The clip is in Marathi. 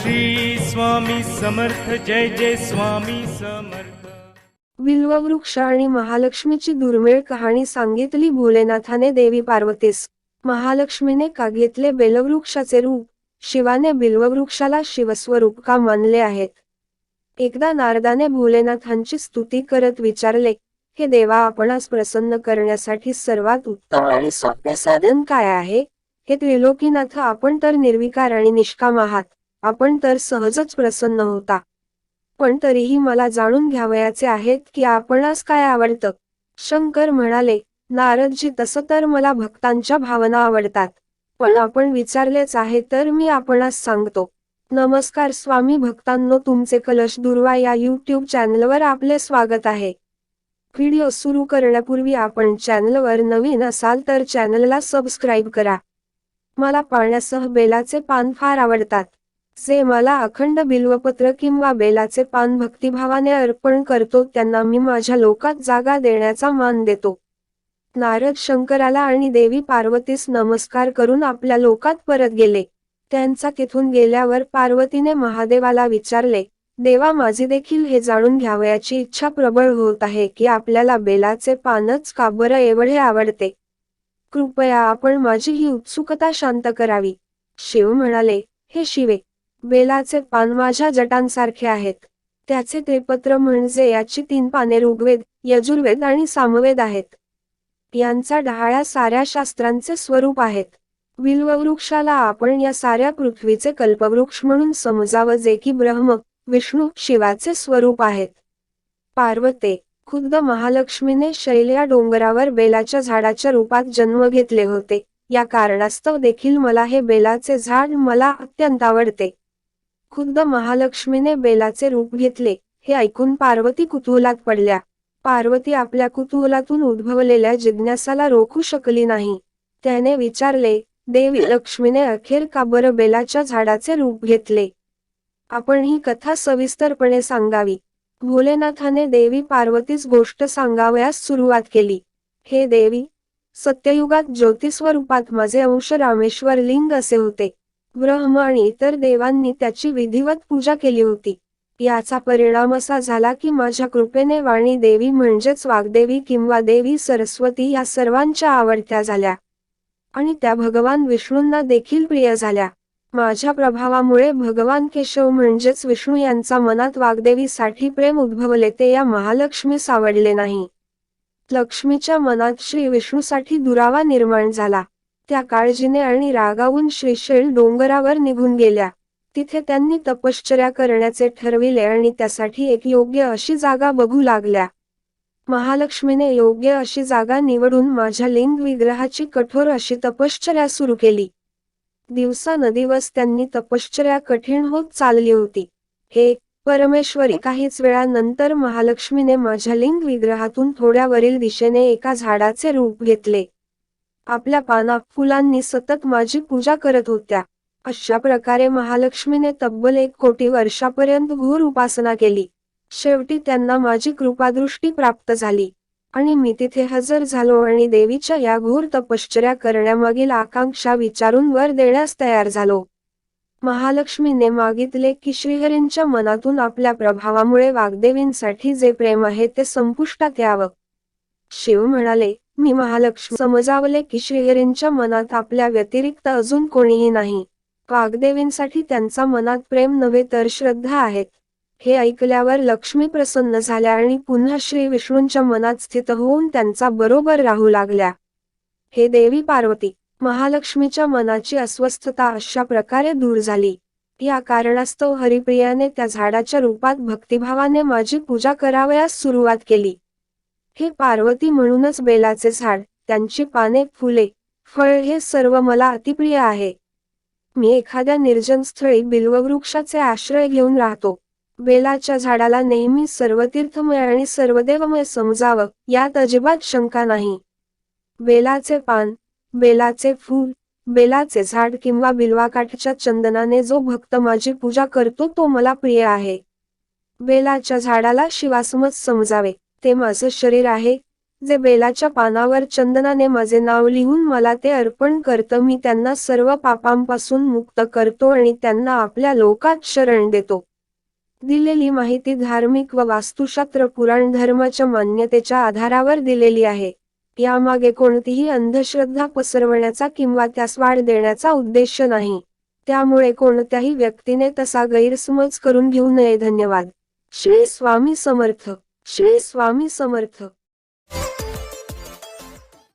श्री स्वामी समर्थ जय जय स्वामी समर्थ. बिल्ववृक्ष आणि महालक्ष्मीची दुर्मिळ कहाणी सांगितली भोलेनाथाने देवी पार्वतीस. महालक्ष्मीने का घेतले बेलवृक्षाचे रूप शिवाने बिल्ववृक्षाला शिवस्वरूप का मानले आहेत? एकदा नारदाने भोलेनाथांची स्तुती करत विचारले हे देवा आपणास प्रसन्न करण्यासाठी सर्वात उत्तम आणि सोपे साधन काय आहे? हे त्रिलोकीनाथ आपण तर निर्विकार आणि निष्काम आहात. आपण तर सहजच प्रसन्न होता. पण तरीही मला जाणून घ्यावयाचे आहेत की आपणास काय आवडतं? शंकर म्हणाले नारदजी तसं तर मला भक्तांच्या भावना आवडतात. पण आपण विचारलेच आहे तर मी आपणास सांगतो. नमस्कार स्वामी भक्तांनो तुमचे कलश दुर्वा या यूट्यूब चॅनलवर आपले स्वागत आहे. व्हिडिओ सुरू करण्यापूर्वी आपण चॅनलवर नवीन असाल तर चॅनलला सबस्क्राईब करा. मला पाण्यासह बेलाचे पान फार आवडतात. जे मला अखंड बिल्वपत्र किंवा बेलाचे पान भक्तिभावाने अर्पण करतो त्यांना मी माझ्या लोकात जागा देण्याचा मान देतो. नारद शंकराला आणि देवी पार्वतीस नमस्कार करून आपल्या लोकात परत गेले. त्यांचा तिथून गेल्यावर पार्वतीने महादेवाला विचारले देवा माझी देखील हे जाणून घ्यावयाची इच्छा प्रबळ होत आहे की आपल्याला बेलाचे पानच का बरं एवढे आवडते? कृपया आपण माझी ही उत्सुकता शांत करावी. शिव म्हणाले हे शिवे बेलाचे पान माझ्या जटांसारखे आहेत. त्याचे त्रिपत्र म्हणजे याची तीन पाने ऋग्वेद यजुर्वेद आणि सामवेद आहेत. यांचा ढाळ्या साऱ्या शास्त्रांचे स्वरूप आहेत. विल्ववृक्षाला आपण या साऱ्या पृथ्वीचे कल्पवृक्ष म्हणून समजावं जे की ब्रह्म विष्णू शिवाचे स्वरूप आहेत. पार्वते खुद्द महालक्ष्मीने शैल या डोंगरावर बेलाच्या झाडाच्या रूपात जन्म घेतले होते. या कारणास्तव देखील मला हे बेलाचे झाड मला अत्यंत आवडते. खुद्द महालक्ष्मीने बेलाचे रूप घेतले हे ऐकून पार्वती कुतूहलात पडल्या. पार्वती आपल्या कुतूहलातून उद्भवलेल्या जिज्ञासाला रोखू शकली नाही. त्याने विचारले देवी लक्ष्मीने अखेर का बरं बेलाच्या झाडाचे रूप घेतले? आपण ही कथा सविस्तरपणे सांगावी. भोलेनाथाने देवी पार्वतीस गोष्ट सांगावयास सुरुवात केली. हे देवी सत्ययुगात ज्योतिस्वरूपात माझे अंश रामेश्वर लिंग असे होते. ब्रह्म आणि इतर देवांनी त्याची विधिवत पूजा केली होती. याचा परिणाम असा झाला की माझ्या कृपेने वाणी देवी म्हणजेच वाग्देवी किंवा देवी सरस्वती या सर्वांच्या आवडत्या झाल्या. आणि त्या भगवान विष्णूंना देखील प्रिय झाल्या. माझ्या प्रभावामुळे भगवान केशव म्हणजेच विष्णू यांचा मनात वाग्देवीसाठी प्रेम उद्भवले ते या महालक्ष्मीस आवडले नाही. लक्ष्मीच्या मनात श्री विष्णूसाठी दुरावा निर्माण झाला. त्या काळजीने आणि रागावून श्रीशैल डोंगरावर निघून गेल्या. तिथे त्यांनी तपश्चर्या करण्याचे ठरविले आणि त्यासाठी एक योग्य अशी जागा बघू लागल्या. महालक्ष्मीने योग्य अशी जागा निवडून माझ्या लिंग विग्रहाची कठोर अशी तपश्चर्या सुरू केली. दिवसानदिवस त्यांनी तपश्चर्या कठीण होत चालली होती. हे परमेश्वरी काहीच वेळानंतर महालक्ष्मीने माझ्या लिंग विग्रहातून थोड्यावरील दिशेने एका झाडाचे रूप घेतले. आपल्या पाना फुलांनी सतत माझी पूजा करत होत्या. अशा प्रकारे महालक्ष्मीने तब्बल एक कोटी वर्षापर्यंत घोर उपासना केली. शेवटी त्यांना माझी कृपादृष्टी प्राप्त झाली. आणि मी तिथे हजर झालो आणि देवीच्या या घोर तपश्चर्या करण्यामागील आकांक्षा विचारून वर देण्यास तयार झालो. महालक्ष्मीने मागितले की श्रीहरींच्या मनातून आपल्या प्रभावामुळे वाग्देवींसाठी जे प्रेम आहे ते संपुष्टात यावं. शिव म्हणाले मी महालक्ष्मी. समजावले की श्रीहरींच्या मनात आपल्या व्यतिरिक्त अजून कोणीही नाही. वाघदेवींसाठी त्यांचा मनात प्रेम नव्हे तर श्रद्धा आहेत हे ऐकल्यावर लक्ष्मी प्रसन्न झाल्या आणि पुन्हा श्री विष्णूंच्या मनात स्थित होऊन त्यांचा बरोबर राहू लागल्या. हे देवी पार्वती महालक्ष्मीच्या मनाची अस्वस्थता अशा प्रकारे दूर झाली. या कारणास्तव हरिप्रियाने त्या झाडाच्या रूपात भक्तिभावाने माझी पूजा करावयास सुरुवात केली. हे पार्वती म्हणूनच बेलाचे झाड त्यांची पाने फुले फळ हे सर्व मला अतिप्रिय आहे. मी एखाद्या निर्जन स्थळी बिल्ववृक्षाचे आश्रय घेऊन राहतो. बेलाच्या झाडाला नेहमी सर्वतीर्थमय आणि सर्वदेवमय समजावं यात अजिबात शंका नाही. बेलाचे पान बेलाचे फूल बेलाचे झाड किंवा बिल्वाकाठच्या चंदनाने जो भक्त माझी पूजा करतो तो मला प्रिय आहे. बेलाच्या झाडाला शिवासमच समजावे. ते माझं शरीर आहे जे बेलाच्या पानावर चंदनाने माझे नाव लिहून मला ते अर्पण करतं. मी त्यांना सर्व पापांपासून मुक्त करतो आणि त्यांना आपल्या लोकात शरण देतो. दिलेली माहिती धार्मिक व वास्तुशास्त्र पुराण धर्माच्या मान्यतेच्या आधारावर दिलेली आहे. यामागे कोणतीही अंधश्रद्धा पसरवण्याचा किंवा त्यास वाढ देण्याचा उद्देश नाही. त्यामुळे कोणत्याही व्यक्तीने तसा गैरसमज करून घेऊ नये. धन्यवाद. श्री स्वामी समर्थ. श्री स्वामी समर्थ.